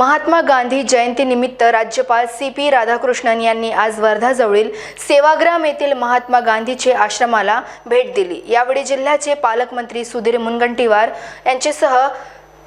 महात्मा गांधी जयंतीनिमित्त राज्यपाल C P Radhakrishnan यांनी आज वर्धाजवळील सेवाग्राम येथील महात्मा गांधीचे आश्रमाला भेट दिली. यावेळी जिल्ह्याचे पालकमंत्री सुधीर मुनगंटीवार यांच्यासह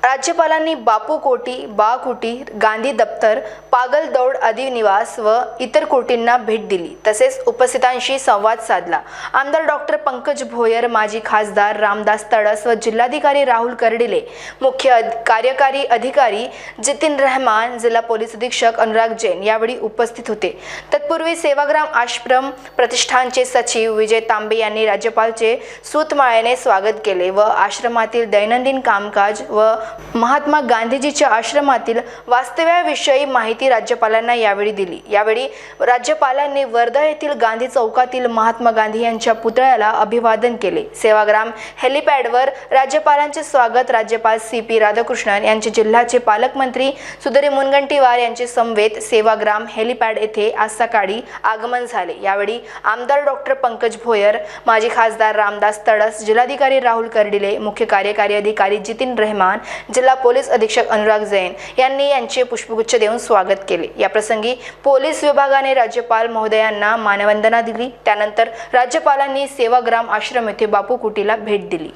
राज्यपालांनी बापू कोटी बा कुटी गांधी दप्तर पागल दौड आदी निवास व इतर कोटींना भेट दिली. तसेच उपस्थितांशी संवाद साधला. आमदार डॉक्टर पंकज भोयर माजी खासदार रामदास तडस व जिल्हाधिकारी राहुल कर्डिले मुख्य कार्यकारी अधिकारी जितीन रहमान जिल्हा पोलीस अधीक्षक अनुराग जैन यावेळी उपस्थित होते. तत्पूर्वी सेवाग्राम आश्रम प्रतिष्ठानचे सचिव विजय तांबे यांनी राज्यपालचे सूतमाळ्याने स्वागत केले व आश्रमातील दैनंदिन कामकाज व महात्मा गांधीजीच्या आश्रमातील वास्तव्याविषयी माहिती राज्यपालांना यावेळी दिली. यावेळी राज्यपालांनी वर्धा येथील गांधी चौकातील महात्मा गांधी यांच्या पुतळ्याला अभिवादन केले. सेवाग्राम हेलिपॅडवर राज्यपालांचे स्वागत राज्यपाल सी पी राधाकृष्णन यांचे जिल्ह्याचे पालकमंत्री सुधीर मुनगंटीवार यांचे समवेत सेवाग्राम हेलिपॅड येथे आज सकाळी आगमन झाले. यावेळी आमदार डॉक्टर पंकज भोयर माजी खासदार रामदास तडस जिल्हाधिकारी राहुल कर्डिले मुख्य कार्यकारी अधिकारी जितीन रहमान जिल्हा पोलीस अधीक्षक अनुराग जैन यांनी यांचे पुष्पगुच्छ देऊन स्वागत केले. याप्रसंगी पोलीस विभागाने राज्यपाल महोदयांना मानवंदना दिली. त्यानंतर राज्यपालांनी सेवाग्राम आश्रम येथे बापू कुटीला भेट दिली.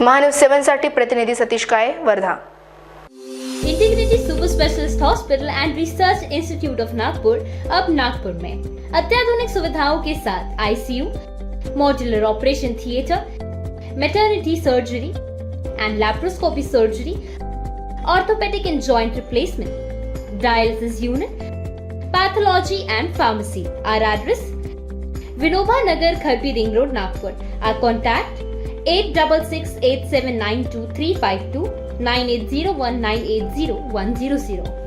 महान्यूज सेव्हनसाठी प्रतिनिधी Satish Kale Wardha. Integrity super specialist hospital and research institute of Nagpur अब नागपुर में. अत्याधुनिक सुविधाओं के साथ ICU modular operation theatre maternity surgery and laparoscopy surgery, orthopedic and joint replacement, dialysis unit, pathology and pharmacy. Our address Vinoba Nagar Kharbi Ring Road, Nagpur. Our contact 866 879 9801980